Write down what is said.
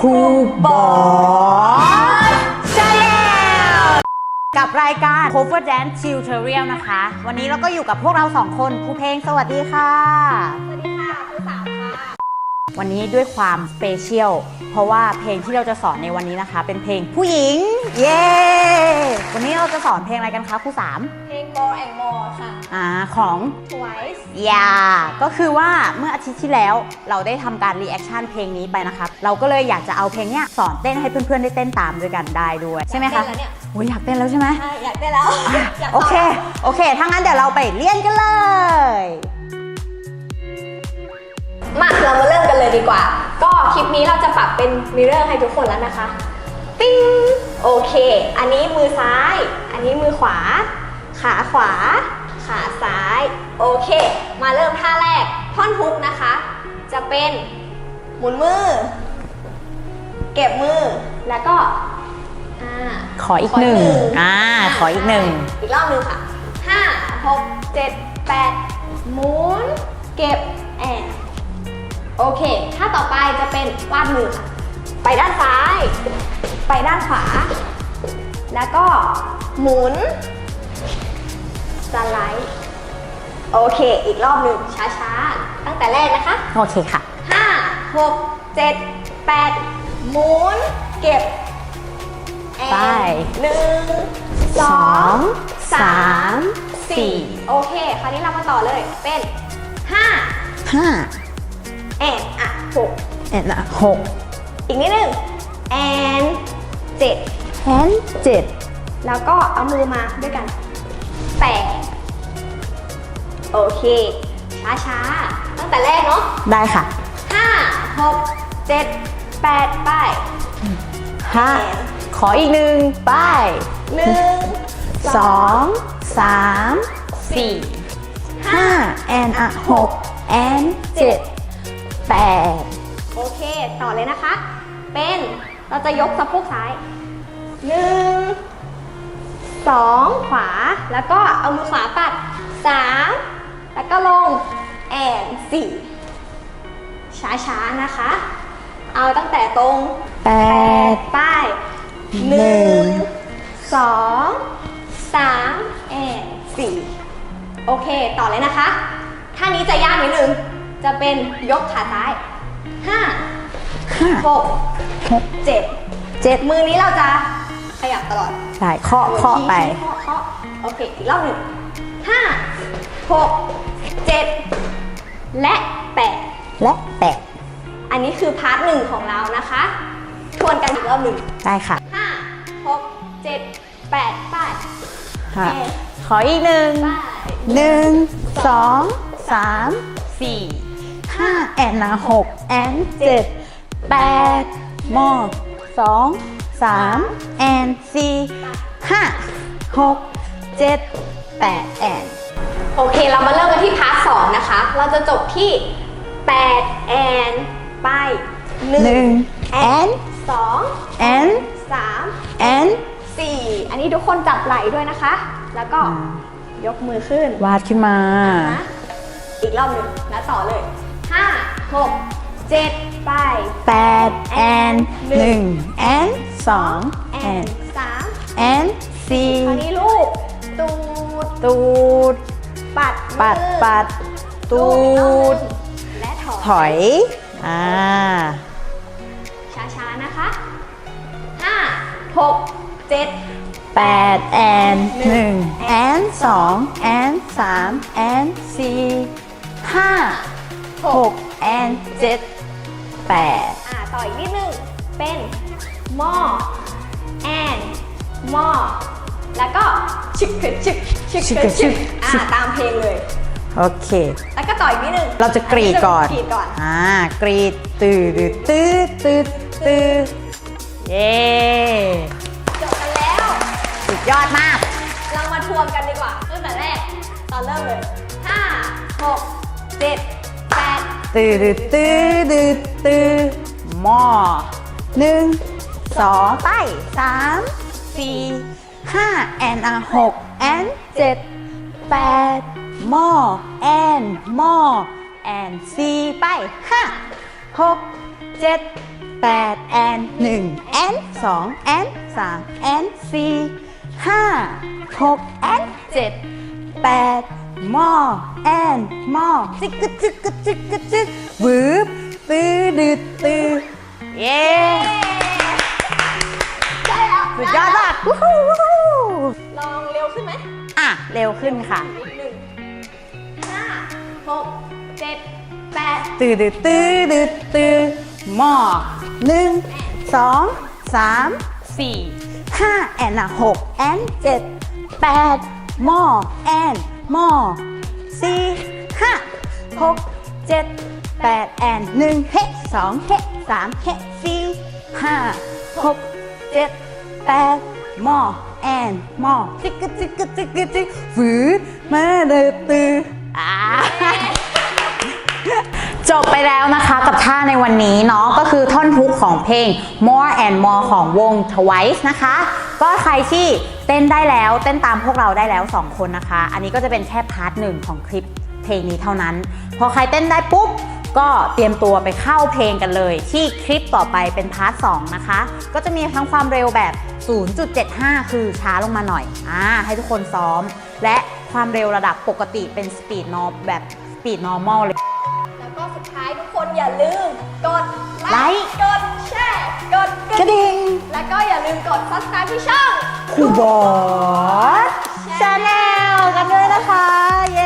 ครูบอสชาแนลกับรายการ Cover Dance Tutorial นะคะ วันนี้เราก็อยู่กับพวกเราสองคนครูเพลงสวัสดีค่ะ สวัสดีค่ะครูสาวค่ะ วันนี้ด้วยความสเปเชียลเพราะว่าเพลงที่เราจะสอนในวันนี้นะคะ เป็นเพลงผู้หญิง เย้ เราจะสอนเพลงอะไรกันคะครูสามเพลง More and More ค่ะ อ่าของ Twice ยาก็คือว่าเมื่ออาทิตย์ที่แล้วเราได้ทำการรีแอคชั่นเพลงนี้ไปนะครับเราก็เลยอยากจะเอาเพลงเนี้ยสอนเต้นให้เพื่อนๆได้เต้นตามด้วยกันได้ด้วยใช่ไหมคะอยากเต้นแล้วเนี่ย โอ้ยอยากเต้นแล้วใช่ไหมใช่อยากได้แล้วอยากโอเค โอเค ถ้างั้นเดี๋ยวเราไปเรียนกันเลย มาเรามาเริ่มกันเลยดีกว่า ก็คลิปนี้เราจะปรับเป็นมิเรอร์ให้ทุกคนแล้วนะคะ ปิ้ง โอเค อันนี้มือซ้าย อันนี้มือขวา ขาขวา ขาซ้าย โอเค มาเริ่มท่าแรก ท่อนฮุกนะคะ จะเป็นหมุนมือ เก็บมือ แล้วก็อ่าขออีกหนึ่งอ่า ขออีกหนึ่ง อีกรอบหนึ่งค่ะห้าหกเจ็ดแปดหมุน เก็บแอนโอเคถ้าต่อไปจะเป็นวาดมือค่ะ ไปด้านซ้าย ไปด้านขวา แล้วก็หมุนสไลด์โอเค อีกรอบหนึ่งช้าๆ ตั้งแต่แรกนะคะ โอเคค่ะห้าหกเจ็ดแปดหมุน เก็บแอนไป หนึ่งสองสามสี่โอเค คราวนี้เรามาต่อเลย เป็นห้าห้าแอนอะหกแอนอะหก อีกนิดนึงแอนเจ็ด แอนเจ็ดแล้วก็เอามือมาด้วยกัน แปดโอเคช้าๆตั้งแต่แรกเนาะได้ค่ะห้าหกเจ็ดแปดไป ห้าแอนขออีกหนึ่งไปหนึ่งสองสามสี่ห้าแอนอะหกแอนเจ็ดแปด โอเค ต่อเลยนะคะ เป็นเราจะยกสะโพกซ้ายหนึ่งสองขวาแล้วก็เอามือขวาปัดสามแล้วก็ลงแอนสี่ช้าๆนะคะ เอาตั้งแต่ตรงแปแปดดป้ายหนึ่งสองสามแอนสี่โอเค ต่อเลยนะคะท่านี้จะยากนิดนึง จะเป็นยกขาซ้ายห้าห้าหกหก เจ็ดเจ็ดมือนี้เราจะขยับตลอดได้เคาะเคาะไปชี้เคาะเคาะโอเคอีกรอบหนึ่งห้าหกเจ็ดและแปดและแปดอันนี้คือพาร์ทหนึ่งของเรานะคะทวนกันอีกรอบหนึ่งได้ค่ะห้าหกเจ็ดแปดไป้ายค่ะแปดขออีกหนึ่งป้ายหนึ่งสองสามสี่ห้าแอนนะหกแอนเจ็ดแปด มอสองสามแอนสี่ห้าหกเจ็ดแปดแอนโอเค เรามาเริ่มกันที่พาร์ทสองนะคะ เราจะจบที่แปดแอนไป้ายหหนึ่นึ่งงแอนสองแอนสามแอนสี่ อันนี้ทุกคนจับไหล่ด้วยนะคะ แล้วก็ยกมือขึ้นวาดขึ้นมานะอีกรอบหนึ่งแล้วต่อเลยห้าหก เจ็ดไปแปดแอนหนึ่งแอนสองแอนนสามแอนสี่คราวนี้ลูก ตูดตูดปัดปัดมือปัดตูลูกดอีกรอบหนึ่งและถอยถอย อ่า ช้าๆ นะคะห้าหกเจ็ดแปดแอนหนึ่งแอนส องแอนสามแอนสี่ห้าหกแอนเจ็ดแปดอ่าต่ออีกนิดนึง เป็นหม้อแอนหม้อ แล้วก็ชึกขึ้นชึกชึกขึ้นชึกอ่าตามเพลงเลย โอเค แล้วก็ต่ออีกนิดนึงเราจะกรีดก่อน กรีดก่อน อ่า กรีดตืดตืดตืดตืดเย้จบกันแล้ว สุดยอดมาก เรามาทวนกันดีกว่าตั้งแต่แรก ตอนเริ่มเลยห้าหกเจ็ดแปด ตืดตืดตืดตืดหม้อหนึ่งสองไปสามสี่ห้าแอนอะหกแอนเจ็ดแปดหม้อแอนหม้อแอนสี่ไปห้าหกเจ็ดแปดแอนหนึ่งแอนสองแอนสามแอนสี่ห้าหกแอนเจ็ดแปด มอแอนมอจิกกะจิกกะจิกกะจิกวืบตื้อดืดตื้อเย้ได้แล้วสุดยอดมากวู้ฮู้วู้ฮู้ลองเร็วขึ้นไหมอะ เร็วขึ้นค่ะอีกหนึ่งห้าหกเจ็ดแปดตื้อดืดตื้อดืดตื้อหมอหนึ่งสองสามสี่ห้าแอนนะหกแอนเจ็ดแปดหมอแอน หมอสี่ห้าหกเจ็ดแปดแอนหนึ่งเฮสองเฮสามเฮสี่ห้าหกเจ็ดแปดหมอแอนหมอจิกกะจิกกะจิกกะจิกฝืดมาเดือตื้ออ่าจบไปแล้วนะคะกับท่าในวันนี้เนาะก็คือท่อนฮุกของเพลง More and More ของวง Twice นะคะ ก็ใครที่เต้นได้แล้วเต้นตามพวกเราได้แล้ว 2 คนนะคะ อันนี้ก็จะเป็นแค่พาร์ทหนึ่งของคลิปเพลงนี้เท่านั้น พอใครเต้นได้ปุ๊บก็เตรียมตัวไปเข้าเพลงกันเลย ที่คลิปต่อไปเป็นพาร์ท2นะคะ ก็จะมีทั้งความเร็วแบบ 0.75 คือช้าลงมาหน่อยอ่าให้ทุกคนซ้อม และความเร็วระดับปกติเป็นสปีดนอแบบสปีดนอร์มอลเลย ก็สุดท้ายทุกคนอย่าลืม กดไลค์ กดแชร์ กดกระดิ่ง แล้วก็อย่าลืมกด subscribe ที่ช่อง ครูบอสชาแนลกันด้วยนะคะ เย้